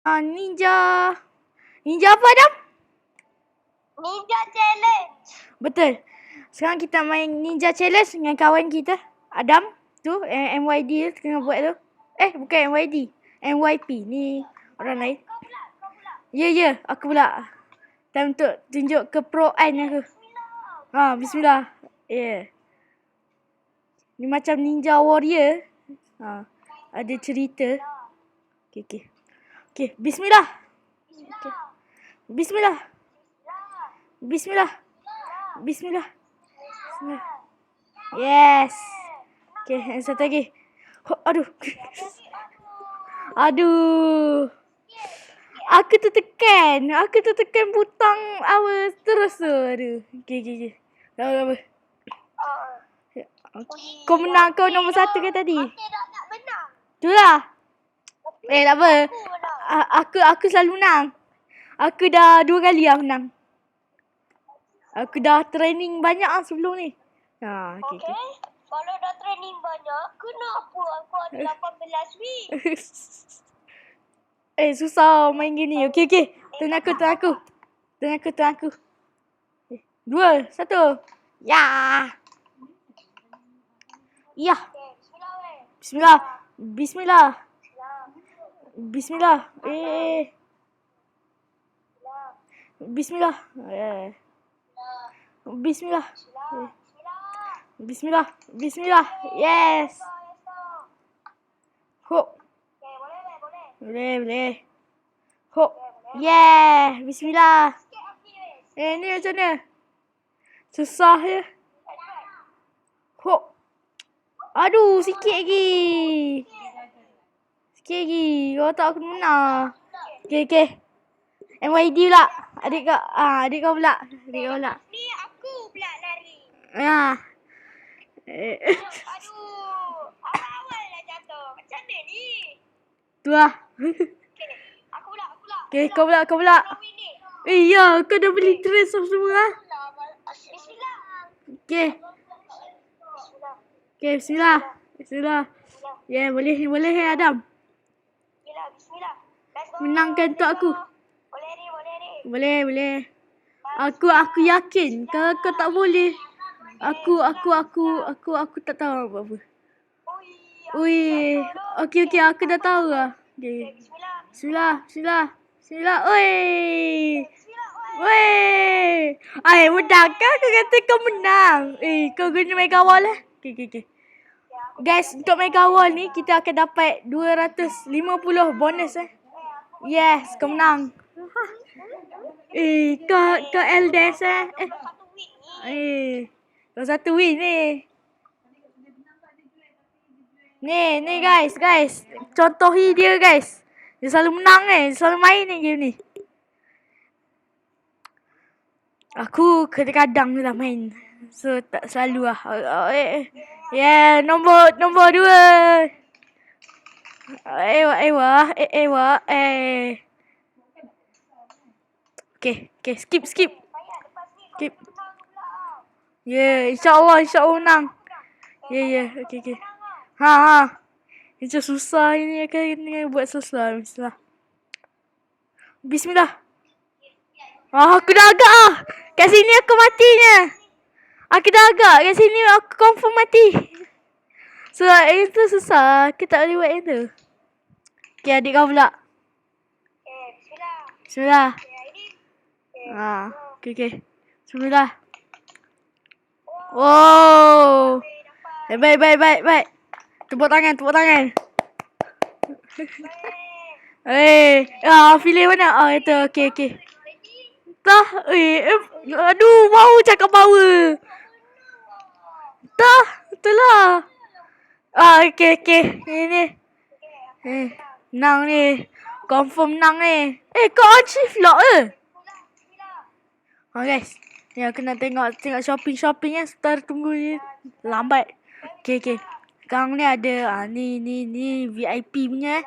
Ah, ninja. Ninja apa Adam? Ninja challenge. Betul. Sekarang kita main ninja challenge dengan kawan kita. Adam. Tu eh, MYD tu tengah buat tu. Eh bukan MYD. MYP. Ni orang lain. Kau pula, kau pula. Ya ya aku pula. Time untuk tunjuk ke pro aku. Bismillah. Ha bismillah. Ya. Yeah. Ni macam ninja warrior. Ha. Ada cerita. Okey okey. Okey, bismillah. Bismillah. Bismillah. Bismillah. Bismillah. Bismillah. Yes. Okey, yang satu lagi. Ho, aduh. aduh. Aku tertekan. Aku tertekan butang apa terus tu. Aduh. Okey, okey, okey. Tak apa, tak. Ah. Kau menang kau nombor satu ke tadi? Okey nak menang. Itulah. Eh, tak apa. Aku aku selalu menang. Aku dah dua kali lah menang. Aku dah training banyak lah sebelum ni. Ha, okey Okey. okey. Kalau dah training banyak, kenapa aku ada 18 week? eh, susah main gini. Okey okey. Tengah aku, tengah aku. Tengah aku, tengah aku. Eh, dua, satu. Ya. Ya. Bismillah. Bismillah. Eh. Bismillah. Eh. Bismillah. Bismillah. Bismillah. Bismillah. Yes. Okey, boleh boleh. Hop. Yeah. Bismillah. Sikit. Eh, ni macam mana? Susah je. Hop. Aduh, sikit lagi. Sikit lagi. Kau tak aku menang. Okay, okay. MYD pula. Adik kau. Ah, adik kau pula. Adik kau pula. Ni aku pula lari. Ah. Eh, Aduh. Awal-awal dah jatuh. Macam mana ni? tu lah. Okey. Aku pula, aku pula. Okay, kau pula, kau pula. Eh, ya. Kau dah beli dress semua lah. Bismillah. Okay. Okay, bismillah. Bismillah. Ya, yeah, boleh, boleh, eh, Adam. Bismillah. Bismillah. Let's go. Menangkan untuk aku. Boleh ni, boleh ni. Boleh, boleh. Aku aku yakin kalau kau tak boleh. Aku aku aku aku aku tak tahu apa-apa. Ui. Ui. Okey okey aku dah tahu lah. Okey. Bismillah. Bismillah, bismillah. Oi. Woi. Ai, mudah kan kau kata kau menang. Eh, kau guna mega wall lah. Okey okey okey. Guys, untuk mega wall ni kita akan dapat 250 bonus eh. Yes, kau menang. Eh, kau kau LDS eh. Eh, ni. Eh, kau satu win ni. Ni, ni guys, guys. Contohi dia guys. Dia selalu menang eh. Dia selalu main ni game ni. Aku kadang-kadang lah main. So, tak selalu lah. Eh, eh. Yeah, nombor, nombor dua. Eh, wah, eh, wah. Eh. Okay, okay. Skip, skip. Skip. yeah, insyaAllah, insyaAllah menang. Yeah. Yeah. Okay, okay. Ha, ha. Macam susah ini akan kena buat susah. Bismillah. Bismillah. Ah, aku dah agak ah. Kat sini aku matinya. Aku dah agak. Kat sini aku confirm mati. So, itu susah. Aku tak boleh buat yang tu. Okay, adik kau pula. Okay, bismillah. Bismillah. Okay, ini. Okay. Ah, okay, okay. Bismillah. Wow. Dapat. Eh, baik, baik, baik, baik. Tepuk tangan, tepuk tangan. Baik. Eh, ah, pilih mana? Ah, itu, okey, okey. Tah, eh, eh, aduh, mau cakap power. Tah, itulah. Ah, okey, okey. Ini. Eh, menang ni. Confirm menang ni. Eh, kau achieve lock eh? Oh, guys. Ni aku nak tengok tengok shopping-shopping ya. Sebentar tunggu je. Lambat. Okey, okey. Sekarang ni ada ah, ni ni ni VIP punya eh.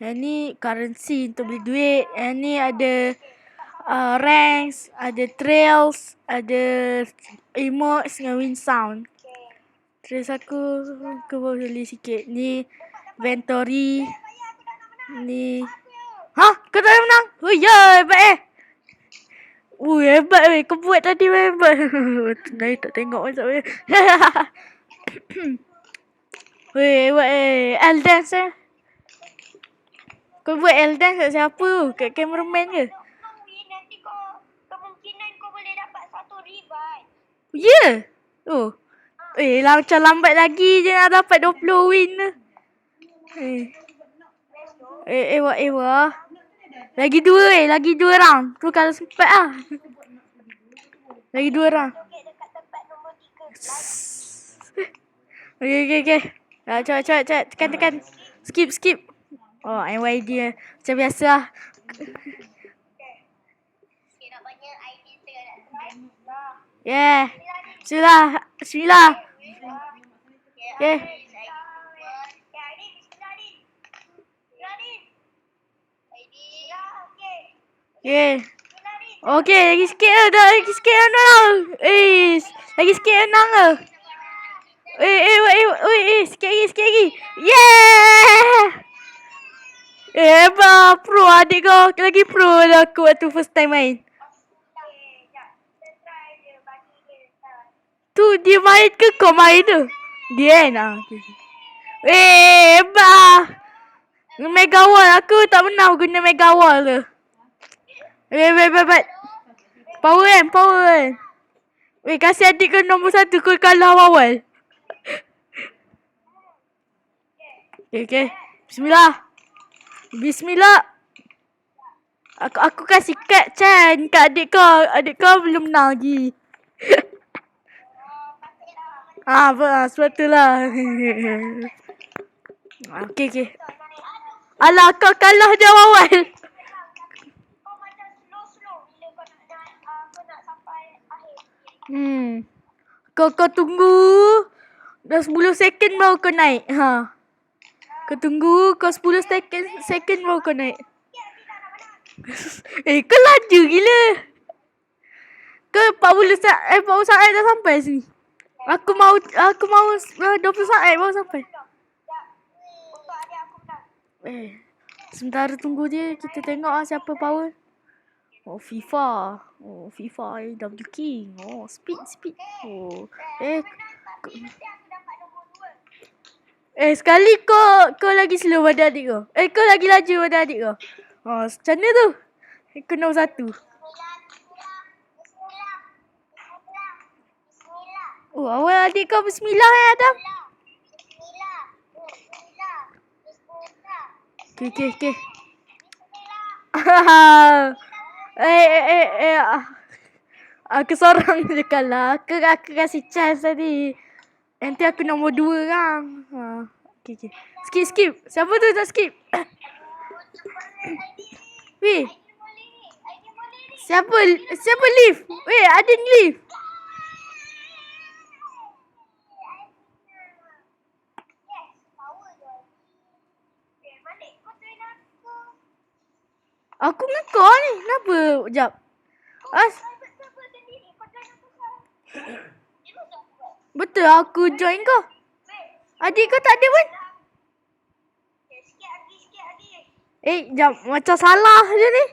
Yang ni currency untuk beli duit. Yang ni ada uh, ranks, ada trails, ada emotes dengan win sound. Terus aku aku boleh sikit. Ni inventory. Ni. Ha? Kau tak menang. Oh ya, hebat eh. Ui, hebat weh. Kau buat tadi weh, hebat. Nai tak tengok tak boleh. Weh, hebat eh. L dance eh. Kau buat L dance kat siapa tu? Kat cameraman ke? Ya. Yeah. Oh. Eh, lah, macam lambat lagi je nak dapat 20 win. Eh. Eh, eh, wah, eh. Lagi dua eh, lagi dua round. Tu kalau sempat lah. Lagi dua tiga. Okay, okay, okay. Ah, cepat, cepat, cepat. Tekan, tekan. Skip, skip. Oh, NYD eh. Macam biasa lah. Yeah. Bismillah. Bismillah. Okay. Okay, ID bismillah Adin. Bismillah Adin. ID. Okay. Okay. Okay, lagi sikit lah. Dah lagi sikit lah. Eh, lagi sikit lah. Lah. Eh, eh, eh, eh, eh, sikit lagi, sikit lagi. Yeah! Eh, hebat. Pro adik kau. Lagi pro lah aku waktu first time main. Tu dia main ke kau main tu? Dia lah. Okay. Eh, hebat. Mega wall. Aku tak pernah guna mega wall tu. Eh, wait, wait, wait. Power kan, power kan. Weh, kasih adik kau nombor satu. Kau kalah awal. Okay, okay. Bismillah. Bismillah. Aku aku kasih kad Chan kat adik kau. Adik kau belum menang lagi. ah, apa ah, sebab tu lah. okay, okay. Alah, kau kalah dia awal. Hmm. Kau kau tunggu. Dah 10 second baru kau naik. Ha. Kau tunggu kau 10 second second baru kau naik. eh kau laju gila. Kau 40 saat eh 40 saat dah sampai sini. Aku mau aku mau uh, 20 saat baru sampai. Eh. Sementara tunggu dia kita tengok ah siapa power. Oh FIFA. Oh FIFA eh W King. Oh speed speed. Oh. Eh. Eh sekali kau kau lagi slow pada adik kau. Eh kau lagi laju pada adik kau. Oh macam mana tu? Kau nombor satu. Oh awal adik kau bismillah eh Adam. bismillah, bismillah, bismillah, Okay okay okay. eh eh eh eh. ah. Aku seorang je kalah. Aku, aku kasih chance tadi. Nanti aku nombor dua kan. Ha. Okay, okay. Skip, skip. Siapa tu tak skip? Weh, siapa siapa leave? Weh, ada leave. Yes, power je. Eh, Malik, kau train aku. Aku dengan kau ni. Kenapa? Sekejap. As, betul aku join kau. Adik kau tak ada pun. Eh, jap. Macam salah je ni.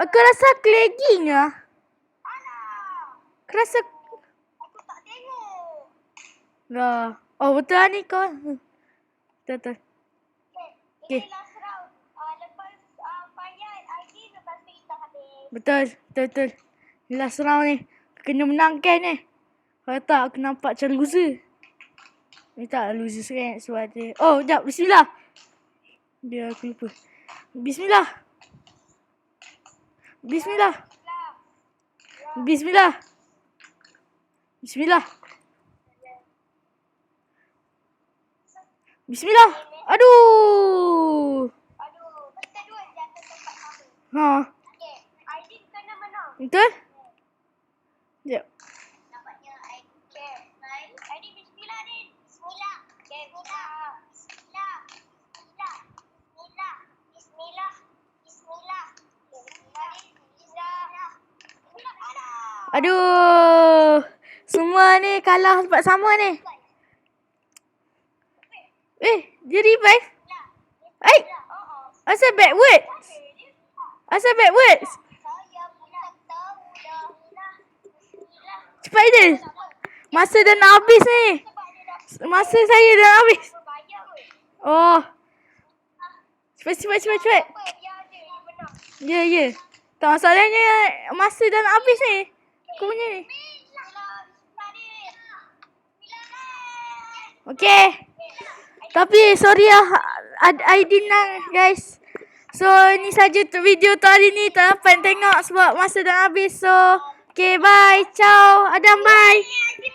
Aku rasa aku lagging lah. Aku rasa... aku tak tengok. Lah. Oh, betul lah ni kau. Betul, betul. Okay, Okay. ini last round. Uh, lepas uh, payah ID, lepas tu kita habis. Betul, betul, betul. Ni Last round ni. Kena menangkan ni. Kalau tak, aku nampak macam loser. Ni tak loser sangat sebab dia. Oh, jap. Bismillah. Biar aku lupa. Bismillah. Bismillah. Bismillah. Bismillah. Bismillah. Aduh. Aduh, kita dua atas tempat sama. Ha. Betul? Sekejap. Aduh. Semua ni kalah sebab sama ni. Eh, dia revive. Eh. Asal backwards. Asal backwards. Je. Masa dah nak habis ni. Masa saya dah nak habis. Oh. Cepat, cepat, cepat, cepat. Yang menang. Ya, ya. Tak masalahnya masa dah nak habis ni. Aku punya ni. Okay. Tapi sorry lah Aidin lah guys. So ni saja video tu hari ni tak dapat tengok sebab masa dah habis. So okay bye. Ciao. Adam bye.